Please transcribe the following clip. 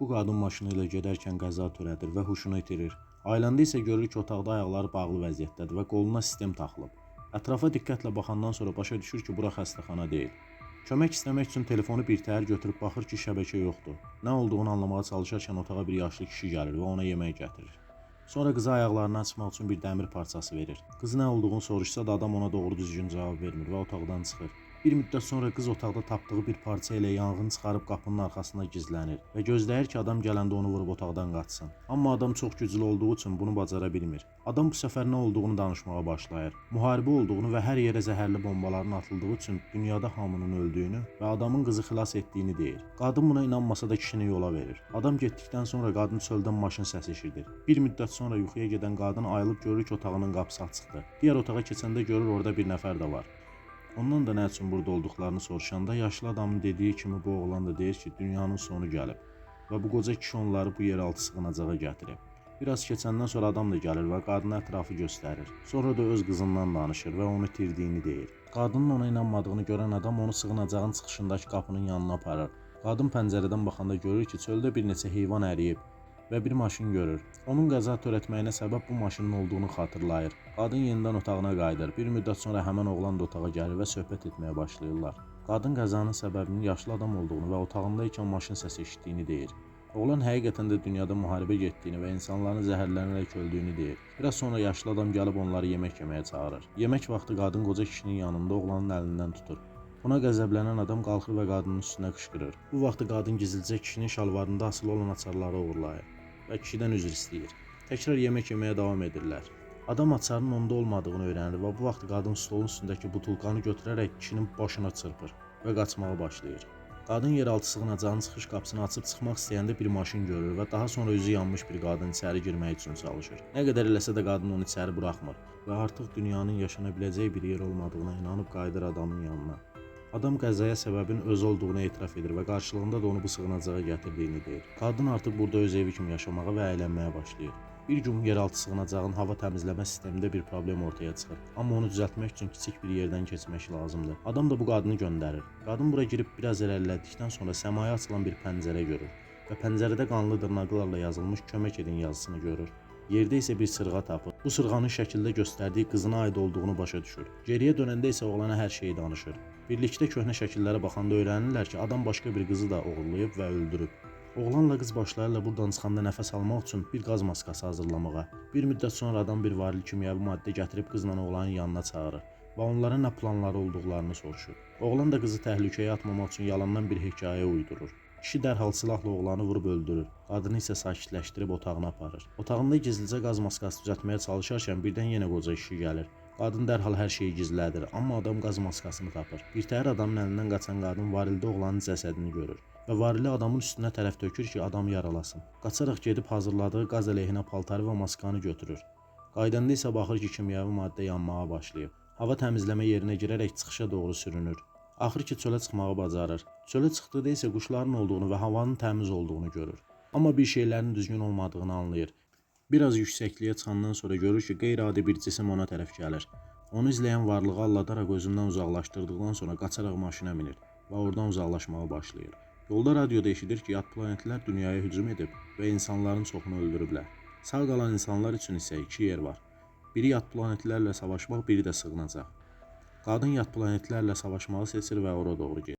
Bu qadın maşını ilə gedərkən qəza törədir və huşunu itirir. Ayılanda isə görür ki, otaqda ayaqları bağlı vəziyyətdədir və qoluna sistem taxılıb. Ətrafa diqqətlə baxandan sonra başa düşür ki, bura xəstəxana deyil. Kömək istəmək üçün telefonu birtəhər götürüb baxır ki, şəbəkə yoxdur. Nə olduğunu anlamağa çalışarkən otağa bir yaşlı kişi gəlir və ona yemək gətirir. Sonra qıza ayaqlarını açmaq üçün bir dəmir parçası verir. Qız nə olduğunu soruşsa da adam ona doğru düzgün cavab vermir və otaqdan çıxır. Bir müddət sonra qız otaqda tapdığı bir parça ilə yanğın çıxarıb qapının arxasına gizlənir və gözləyir ki, adam gələndə onu vurub otaqdan qaçsın. Amma adam çox güclü olduğu üçün bunu bacara bilmir. Adam bu səfər nə olduğunu danışmağa başlayır. Müharibə olduğunu və hər yerə zəhərli bombaların atıldığı üçün dünyada hamının öldüyünü və adamın qızı xilas etdiyini deyir. Qadın buna inanmasa da kişini yola verir. Adam getdikdən sonra qadın çöldən maşın səsi eşidir. Bir müddət sonra yuxuya gedən qadın ayılıb görür ki, otağının qapısı açıqdır. Digər otağa keçəndə görür orada bir nəfər də var. Ondan da nə üçün burada olduqlarını soruşanda yaşlı adamın dediyi kimi bu oğlan da deyir ki, dünyanın sonu gəlib və bu qoca kişi onları bu yeraltı sığınacağa gətirib. Biraz keçəndən sonra adam da gəlir və qadına ətrafı göstərir. Sonra da öz qızından danışır və onu itirdiyini deyir. Qadının ona inanmadığını görən adam onu sığınacağın çıxışındakı qapının yanına aparır. Qadın pəncərədən baxanda görür ki, çöldə bir neçə heyvan əriyib və bir maşın görür. Onun qəza törətməyinə səbəb bu maşının olduğunu xatırlayır. Qadın yenidən otağına qayıdır. Bir müddət sonra həmin oğlan da otağa gəlir və söhbət etməyə başlayırlar. Qadın qəzanın səbəbinin yaşlı adam olduğunu və otağında ikən maşın səsi eşitdiyini deyir. Oğlan həqiqətən də dünyada müharibə getdiyini və insanların zəhərlənərək öldüyünü deyir. Biraz sonra yaşlı adam gəlib onları yemək yeməyə çağırır. Yemək vaxtı qadın qoca kişinin yanında oğlanın əlindən tutur. Buna qəzəblənən adam qalxır və qadının üstünə qışqırır. Bu vaxt qadın gizlicə kişinin şalvarında asılı olan açarları uğurlayır və kişidən üzr istəyir. Təkrar yemək yeməyə davam edirlər. Adam açarın onda olmadığını öyrənir və bu vaxt qadın stolun üstündəki butulkanı götürərək kişinin başına çırpır və qaçmağa başlayır. Qadın yeraltı sığınacağın çıxış qapısını açıb çıxmaq istəyəndə bir maşın görür və daha sonra üzü yanmış bir qadın içəri girmək üçün çalışır. Nə qədər eləsə də qadın onu içəri buraxmır və artıq dünyanın yaşana biləcəyi bir yer olmadığına inanıb qayıdır adamın yanına. Adam qəzaya səbəbin özü olduğunu etiraf edir və qarşılığında da onu bu sığınacağa gətirdiyini deyir. Qadın artıq burada öz evi kimi yaşamağa və əylənməyə başlayır. Bir gün yeraltı sığınacağın hava təmizləmə sistemində bir problem ortaya çıxır. Amma onu düzəltmək üçün kiçik bir yerdən keçmək lazımdır. Adam da bu qadını göndərir. Qadın bura girib biraz irəlilədikdən sonra səmaya açılan bir pəncərə görür və pəncərədə qanlı dırnaqlarla yazılmış kömək edin yazısını görür. Yerdə isə bir sırğa tapır. Bu sırğanın şəkildə göstərdiyi qızına aid olduğunu başa düşür. Geriyə dönəndə isə oğlana hər şeyi danışır. Birlikdə köhnə şəkillərə baxanda öyrənirlər ki, adam başqa bir qızı da oğurlayıb və öldürüb. Oğlanla qız başlayırlar buradan çıxanda nəfəs almaq üçün bir qaz maskası hazırlamağa. Bir müddət sonra adam bir varlı kimyəvi maddə gətirib qızla oğlanın yanına çağırır və onların nə planları olduqlarını soruşur. Oğlan da qızı təhlükəyə atmamaq üçün yalandan bir hekayə uydurur. Kişi dərhal silahla oğlanı vurub öldürür. Qadını isə sakitləşdirib otağına aparır. Otağında gizlicə qaz maskası düzəltməyə çalışarkən birdən yenə qoca kişi gəlir. Qadın dərhal hər şeyi gizlədir, amma adam qaz maskasını tapır. Birtəhər adamın əlindən qaçan qadın varildə oğlanın cəsədini görür və varili adamın üstünə tərəf tökür ki, adam yaralasın. Qaçaraq gedib hazırladığı qaz əleyhinə paltarı və maskanı götürür. Qaydanda isə baxır ki, kimyəvi maddə yanmağa başlayıb. Hava təmizləmə yerinə girərək çıxışa doğru sürünür. Axır ki, çölə çıxmağı bacarır. Çölə çıxdıqda isə quşların olduğunu və havanın təmiz olduğunu görür. Amma bir şeylərin düzgün olmadığını anlayır. Biraz yüksəkliyə çıxandan sonra görür ki, qeyri-adi bir cisim ona tərəf gəlir. Onu izləyən varlığı alladaraq özündən uzaqlaşdırdıqdan sonra qaçaraq maşına minir və oradan uzaqlaşmağa başlayır. Yolda radioda eşidir ki, yad planetlər dünyaya hücum edib və insanların çoxunu öldürüblər. Sağ qalan insanlar üçün isə iki yer var. Biri yad planetlərlə savaşmaq, biri də sığınacaq. Qadın yad planetlərlə savaşmağı seçir və ora doğru gedir.